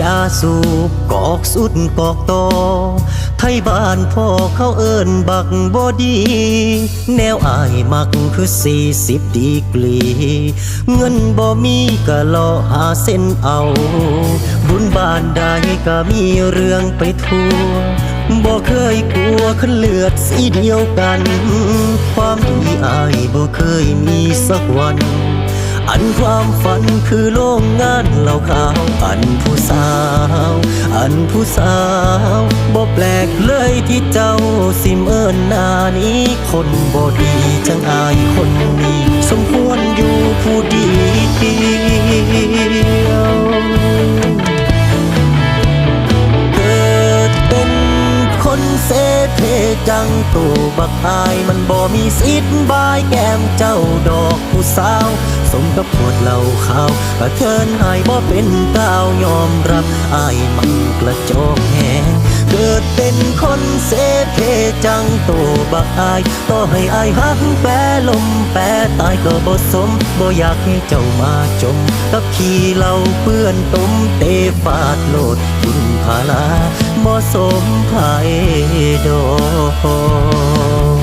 ยาสูบกอกสุดกอกตอไทยบ้านพ่อเขาเอิ้นบักบอดี แนวอายมักคือสี่สิบดีกรี เงินบ่มีก็รอหาเส้นเอา บุญบ้านใดก็มีเรื่องไปทั่วบ่เคยกลัวขึ้นเลือดสีเดียวกัน ความดีอายบ่เคยมีสักวัน อันความฝันคือโรงงานเหล่าขาว อันผู้สาว อันผู้สาวบ่แปลกเลยที่เจ้าสิเมินหน้านี้คนบ่ดีจังอายคนนี้ สมควรอยู่ผู้เดียวเกิดเป็นคนเสเพจังตัวบักอายมันบ่มีสิทธิ์บายแก้มเจ้าดอกผู้สาว สมกับปวดเหล่าขาวกระเทินหายบ่เป็นก้าวยอมรับอายมันกระจอกแหงเกิดเป็นคนเสเพจังตัวบักอายต่อให้อายหักแปรลมแปรตายก็บ่สมบ่อยากให้เจ้ามาจม กับขี้เหล่าเพื่อนต้มเตะฟาดโลดคุณพาลาบ่สมไผดอก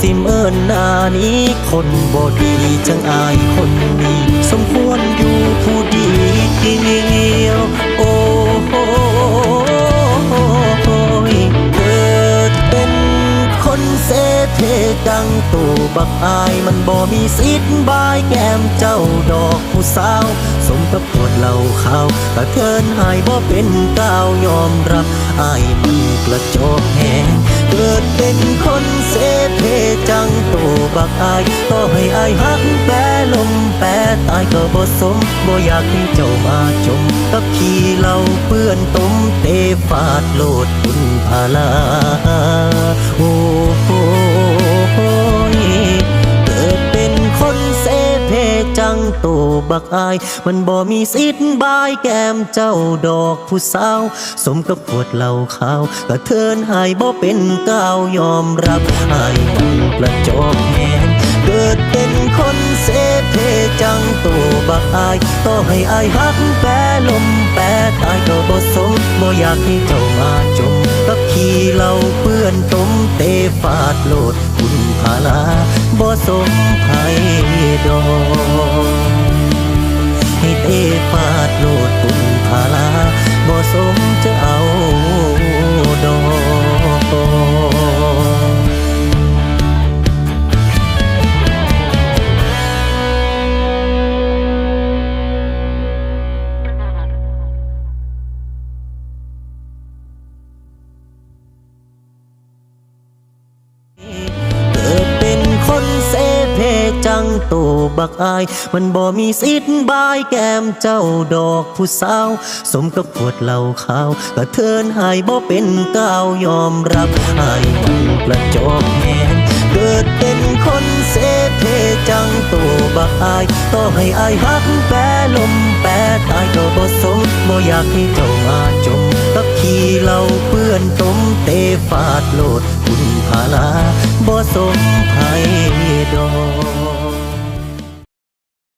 สิเมินนานี้คนบ่ดีจังอายคนนี้ สมควรอยู่ผู้เดียวโอ้โหเกิดเป็นคนเสเพดังตัวบักอายมันบ่มีสิทธิ์บายแก้มเจ้าดอกผู้สาว สมกับปวดเหล่าขาวกระเทินหายบ่เป็นก้าวยอมรับอายมันกระจอกแหง ดเป็นคนเสเพจังตัวบักอายต่อให้อายหักแปรลมแปรตายก็บ่สมบ่อยากให้เจ้ามาจมกับขี้เหล่าเปื้อนต้มเตะฟาดโลดบุญพาลาโอ้ักอาย มันบ่มีสิทธิ์บายแก้มเจ้าดอกผู้สาว สมกับปวดเหล่าขาวกระเทินหายบ่เป็นก้าวยอมรับอายมันกระจอกแหงเกิดเป็นคนเสเพจังโตบักอายต่อให้อายหักแปรลมแปรตายก็บ่สมบ่อยากให้เจ้ามาจมกับขี้เหล่าเปื้อนต้มเตะฟาดโลดบุญพาลาบ่สมไผดอก โตบักอาย มันบ่มีสิทธิ์บายแก้มเจ้าดอกผู้สาว สมกับปวดเหล่าขาวกระเทินหายบ่เป็นก้าวยอมรับอายมันกระจอกแหงเกิดเป็นคนเสเพจังโตบักอายต่อให้อายหักแปรลมแปรตายก็บ่สมบ่อยากให้เจ้ามาจมกับขี้เหล่าเปื้อนต้มเตะฟาดโลดคุณพาลาบ่สมไผดอก